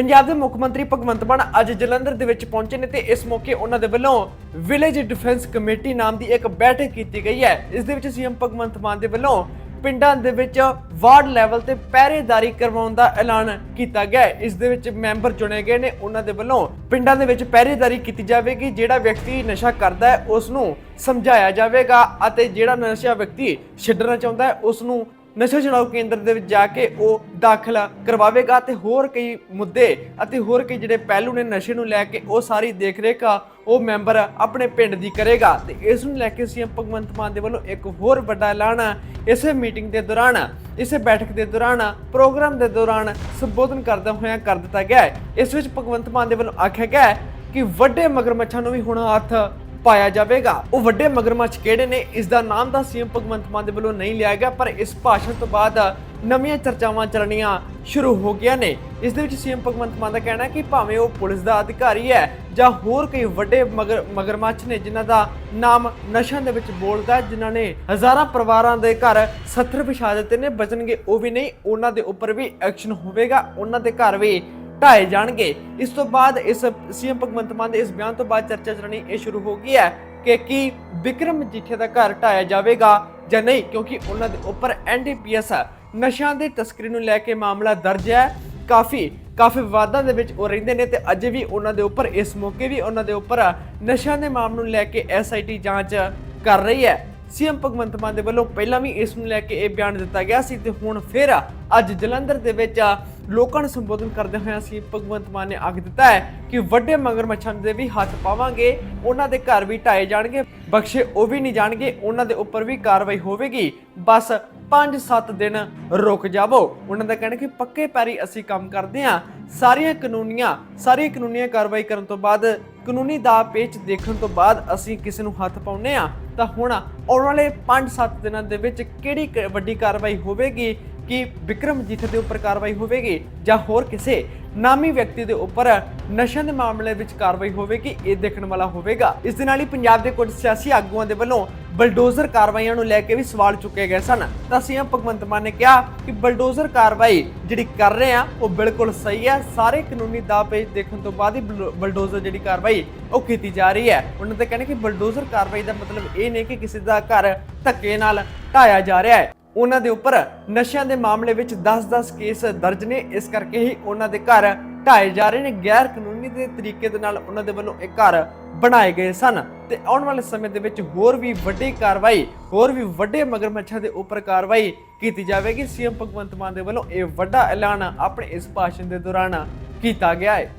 ਪੰਜਾਬ ਦੇ ਮੁੱਖ ਮੰਤਰੀ ਭਗਵੰਤ ਮਾਨ ਅੱਜ ਜਲੰਧਰ ਦੇ ਵਿੱਚ ਪਹੁੰਚੇ ਨੇ ਤੇ ਇਸ ਮੌਕੇ ਉਹਨਾਂ ਦੇ ਵੱਲੋਂ ਵਿਲੇਜ ਡਿਫੈਂਸ ਕਮੇਟੀ ਨਾਮ ਦੀ ਇੱਕ ਬੈਠਕ ਕੀਤੀ ਗਈ ਹੈ। ਇਸ ਦੇ ਵਿੱਚ ਸੀਐਮ ਭਗਵੰਤ ਮਾਨ ਦੇ ਵੱਲੋਂ ਪਿੰਡਾਂ ਦੇ ਵਿੱਚ ਵਾਰਡ ਲੈਵਲ ਤੇ ਪਹਿਰੇਦਾਰੀ ਕਰਵਾਉਣ ਦਾ ਐਲਾਨ ਕੀਤਾ ਗਿਆ ਹੈ। ਇਸ ਦੇ ਵਿੱਚ ਮੈਂਬਰ ਚੁਣੇ ਗਏ ਨੇ। ਉਹਨਾਂ ਦੇ ਵੱਲੋਂ ਪਿੰਡਾਂ ਦੇ ਵਿੱਚ ਪਹਿਰੇਦਾਰੀ ਕੀਤੀ ਜਾਵੇਗੀ। ਜਿਹੜਾ ਵਿਅਕਤੀ ਨਸ਼ਾ ਕਰਦਾ ਹੈ, ਉਸ ਨੂੰ ਸਮਝਾਇਆ ਜਾਵੇਗਾ ਅਤੇ ਜਿਹੜਾ ਨਸ਼ਾ ਵਿਅਕਤੀ ਛੱਡਣਾ ਚਾਹੁੰਦਾ ਹੈ, ਉਸ ਨੂੰ ਨਸ਼ਾ ਛੁਡਾਊ ਕੇਂਦਰ ਦੇ ਵਿੱਚ ਜਾ ਕੇ ਉਹ ਦਾਖਲਾ ਕਰਵਾਵੇਗਾ ਤੇ ਹੋਰ ਕਈ ਮੁੱਦੇ ਅਤੇ ਹੋਰ ਕਈ ਜਿਹੜੇ ਪਹਿਲੂ ਨੇ ਨਸ਼ੇ ਨੂੰ ਲੈ ਕੇ ਉਹ ਸਾਰੀ ਦੇਖਰੇਖ ਆ, ਉਹ ਮੈਂਬਰ ਆਪਣੇ ਪਿੰਡ ਦੀ ਕਰੇਗਾ। ਤੇ ਇਸ ਨੂੰ ਲੈ ਕੇ ਸੀਐਮ ਭਗਵੰਤ ਮਾਨ ਦੇ ਵੱਲੋਂ ਇੱਕ ਹੋਰ ਵੱਡਾ ਐਲਾਨ ਇਸੇ ਮੀਟਿੰਗ ਦੇ ਦੌਰਾਨ, ਇਸੇ ਬੈਠਕ ਦੇ ਦੌਰਾਨ, ਪ੍ਰੋਗਰਾਮ ਦੇ ਦੌਰਾਨ ਸੰਬੋਧਨ ਕਰਦਾ ਹੋਇਆ ਕਰ ਦਿੱਤਾ ਗਿਆ ਹੈ। ਇਸ ਵਿੱਚ ਭਗਵੰਤ ਮਾਨ ਦੇ ਵੱਲੋਂ ਆਖਿਆ ਗਿਆ ਹੈ ਕਿ ਵੱਡੇ ਮਗਰਮੱਛਾਂ ਨੂੰ ਵੀ ਹੁਣ ਹੱਥ ਪਾਇਆ ਜਾਵੇਗਾ। ਉਹ ਵੱਡੇ ਮਗਰਮੱਛ ਕਿਹੜੇ ਨੇ? ਇਸ ਦਾ ਨਾਮ ਤਾਂ ਸੀਐਮ ਭਗਵੰਤ ਮਾਨ ਦੇ ਵੱਲੋਂ ਨਹੀਂ ਲਿਆ ਗਿਆ, ਪਰ ਇਸ ਭਾਸ਼ਣ ਤੋਂ ਬਾਅਦ ਨਵੀਆਂ ਚਰਚਾਵਾਂ ਚੱਲਣੀਆਂ ਸ਼ੁਰੂ ਹੋ ਗਈਆਂ ਨੇ। ਇਸ ਦੇ ਵਿੱਚ ਸੀਐਮ ਭਗਵੰਤ ਮਾਨ ਦਾ ਕਹਿਣਾ ਹੈ ਕਿ ਭਾਵੇਂ ਉਹ ਪੁਲਿਸ ਦਾ ਅਧਿਕਾਰੀ ਹੈ ਜਾਂ ਹੋਰ ਕਈ ਵੱਡੇ ਮਗਰ, ਮਗਰਮੱਛ ਨੇ, ਜਿਨ੍ਹਾਂ ਦਾ ਨਾਮ ਨਸ਼ਿਆਂ ਦੇ ਵਿੱਚ ਬੋਲਦਾ ਹੈ, ਜਿਨ੍ਹਾਂ ਨੇ ਹਜ਼ਾਰਾਂ ਪਰਿਵਾਰਾਂ ਦੇ ਘਰ ਸੱਥਰ ਵਿਛਾ ਦਿੱਤੇ ਨੇ, ਬਚਣਗੇ ਉਹ ਵੀ ਨਹੀਂ। ਉਹਨਾਂ ਦੇ ਉੱਪਰ ਵੀ ਐਕਸ਼ਨ ਹੋਵੇਗਾ। ਉਹਨਾਂ ਦੇ ਘਰ ਵੀ ਢਾਏ ਜਾਣਗੇ। ਇਸ ਤੋਂ ਬਾਅਦ ਇਸ ਸੀਐਮ ਭਗਵੰਤ ਮਾਨ ਦੇ ਇਸ ਬਿਆਨ ਤੋਂ ਬਾਅਦ ਚਰਚਾ ਚੱਲਣੀ ਇਹ ਸ਼ੁਰੂ ਹੋ ਗਈ ਹੈ ਕਿ ਕੀ ਵਿਕਰਮ ਮਜੀਠੀਆ ਦਾ ਘਰ ਢਾਇਆ ਜਾਵੇਗਾ ਜਾਂ ਨਹੀਂ, ਕਿਉਂਕਿ ਉਹਨਾਂ ਦੇ ਉੱਪਰ ਐਨਡੀਪੀਐਸ ਨਸ਼ਿਆਂ ਦੀ ਤਸਕਰੀ ਨੂੰ ਲੈ ਕੇ ਮਾਮਲਾ ਦਰਜ ਹੈ। ਕਾਫੀ ਕਾਫੀ ਵਿਵਾਦਾਂ ਦੇ ਵਿੱਚ ਉਹ ਰਹਿੰਦੇ ਨੇ ਤੇ ਅਜੇ ਵੀ ਉਹਨਾਂ ਦੇ ਉੱਪਰ, ਇਸ ਮੌਕੇ ਵੀ ਉਹਨਾਂ ਦੇ ਉੱਪਰ ਨਸ਼ਿਆਂ ਦੇ ਮਾਮਲੇ ਨੂੰ ਲੈ ਕੇ ਐਸਆਈਟੀ ਜਾਂਚ ਕਰ ਰਹੀ ਹੈ। ਸੀਐਮ ਭਗਵੰਤ ਮਾਨ ਦੇ ਵੱਲੋਂ ਪਹਿਲਾਂ ਵੀ ਇਸ ਨੂੰ ਲੈ ਕੇ ਇਹ ਬਿਆਨ ਦਿੱਤਾ ਗਿਆ ਸੀ ਤੇ ਹੁਣ ਫਿਰ ਅੱਜ ਜਲੰਧਰ ਦੇ ਵਿੱਚ ਲੋਕਾਂ ਨੂੰ ਸੰਬੋਧਨ ਕਰਦੇ ਹੋਏ ਸੀ ਭਗਵੰਤ ਮਾਨ ਨੇ ਆਖ ਦਿੱਤਾ ਹੈ ਕਿ ਵੱਡੇ ਮਗਰਮੱਛਾਂ ਦੇ ਵੀ ਹੱਥ ਪਾਵਾਂਗੇ, ਉਹਨਾਂ ਦੇ ਘਰ ਵੀ ਢਾਏ ਜਾਣਗੇ, ਬਖਸ਼ੇ ਉਹ ਵੀ ਨਹੀਂ ਜਾਣਗੇ, ਉਹਨਾਂ ਦੇ ਉੱਪਰ ਵੀ ਕਾਰਵਾਈ ਹੋਵੇਗੀ। ਬਸ 5-7 ਦਿਨ ਰੁਕ ਜਾਵੋ। ਉਹਨਾਂ ਦਾ ਕਹਿਣਾ ਕਿ ਪੱਕੇ ਪੈਰੀ ਅਸੀਂ ਕੰਮ ਕਰਦੇ ਹਾਂ। ਸਾਰੀਆਂ ਕਾਨੂੰਨੀਆਂ ਸਾਰੀਆਂ ਕਾਨੂੰਨੀਆਂ ਕਾਰਵਾਈ ਕਰਨ ਤੋਂ ਬਾਅਦ ਕਾਨੂੰਨੀ ਦਾ ਪੇਚ ਦੇਖਣ ਤੋਂ ਬਾਅਦ ਅਸੀਂ ਕਿਸੇ ਨੂੰ ਹੱਥ ਪਾਉਨੇ ਆ ਤਾਂ ਹੁਣ ਆਉਣ ਵਾਲੇ 5-7 ਦਿਨਾਂ ਦੇ ਵਿੱਚ ਕਿਹੜੀ ਵੱਡੀ ਕਾਰਵਾਈ ਹੋਵੇਗੀ? ਕਿ ਵਿਕਰਮ ਦੇ ਉੱਪਰ ਕਾਰਵਾਈ ਹੋਵੇਗੀ ਜਾਂ ਹੋਰ ਕਿਸੇ ਨਾਮੀ ਵਿਅਕਤੀ ਦੇ ਉੱਪਰ ਨਸ਼ਿਆਂ ਦੇ ਮਾਮਲੇ ਵਿੱਚ ਕਾਰਵਾਈ ਹੋਵੇਗੀ, ਇਹ ਦੇਖਣ ਵਾਲਾ ਹੋਵੇਗਾ। ਇਸ ਦੇ ਨਾਲ ਹੀ ਪੰਜਾਬ ਦੇ ਕੁਝ ਸਿਆਸੀ ਆਗੂਆਂ ਦੇ ਵੱਲੋਂ ਬਲਡੋਜ਼ਰ ਕਾਰਵਾਈਆਂ ਨੂੰ ਲੈ ਕੇ ਵੀ ਸਵਾਲ ਚੁੱਕੇ ਗਏ ਸਨ। ਤਾਂ ਸੀਐਮ ਭਗਵੰਤ ਮਾਨ ਨੇ ਕਿਹਾ ਕਿ ਬਲਡੋਜ਼ਰ ਕਾਰਵਾਈ ਜਿਹੜੀ ਕਰ ਰਹੇ ਆ, ਉਹ ਬਿਲਕੁਲ ਸਹੀ ਹੈ। ਸਾਰੇ ਕਾਨੂੰਨੀ ਦਾਅਪੇਚ ਦੇਖਣ ਤੋਂ ਬਾਅਦ ਹੀ ਬਲਡੋਜ਼ਰ ਜਿਹੜੀ ਕਾਰਵਾਈ ਉਹ ਕੀਤੀ ਜਾ ਰਹੀ ਹੈ। ਉਹਨਾਂ ਦਾ ਕਹਿਣਾ ਕਿ ਬਲਡੋਜ਼ਰ ਕਾਰਵਾਈ ਦਾ ਮਤਲਬ ਇਹ ਨਹੀਂ ਕਿ ਕਿਸੇ ਦਾ ਘਰ ਧੱਕੇ ਨਾਲ ਢਾਇਆ ਜਾ ਰਿਹਾ ਹੈ। ਉਹਨਾਂ ਦੇ ਉੱਪਰ ਨਸ਼ਿਆਂ ਦੇ ਮਾਮਲੇ ਵਿੱਚ 10-10 ਕੇਸ ਦਰਜ ਨੇ। ਇਸ ਕਰਕੇ ਹੀ ਉਹਨਾਂ ਦੇ ਘਰ ਢਾਏ ਜਾ ਰਹੇ ਨੇ। ਗੈਰ ਕਾਨੂੰਨੀ ਦੇ ਤਰੀਕੇ ਦੇ ਨਾਲ ਉਹਨਾਂ ਦੇ ਵੱਲੋਂ ਇਹ ਘਰ ਬਣਾਏ ਗਏ ਸਨ। ਤੇ ਆਉਣ ਵਾਲੇ ਸਮੇਂ ਦੇ ਵਿੱਚ ਹੋਰ ਵੀ ਵੱਡੀ ਕਾਰਵਾਈ, ਹੋਰ ਵੀ ਵੱਡੇ ਮਗਰਮੱਛਾਂ ਦੇ ਉੱਪਰ ਕਾਰਵਾਈ ਕੀਤੀ ਜਾਵੇਗੀ। ਸੀਐਮ ਭਗਵੰਤ ਮਾਨ ਦੇ ਵੱਲੋਂ ਇਹ ਵੱਡਾ ਐਲਾਨ ਆਪਣੇ ਇਸ ਭਾਸ਼ਣ ਦੇ ਦੌਰਾਨ ਕੀਤਾ ਗਿਆ ਹੈ।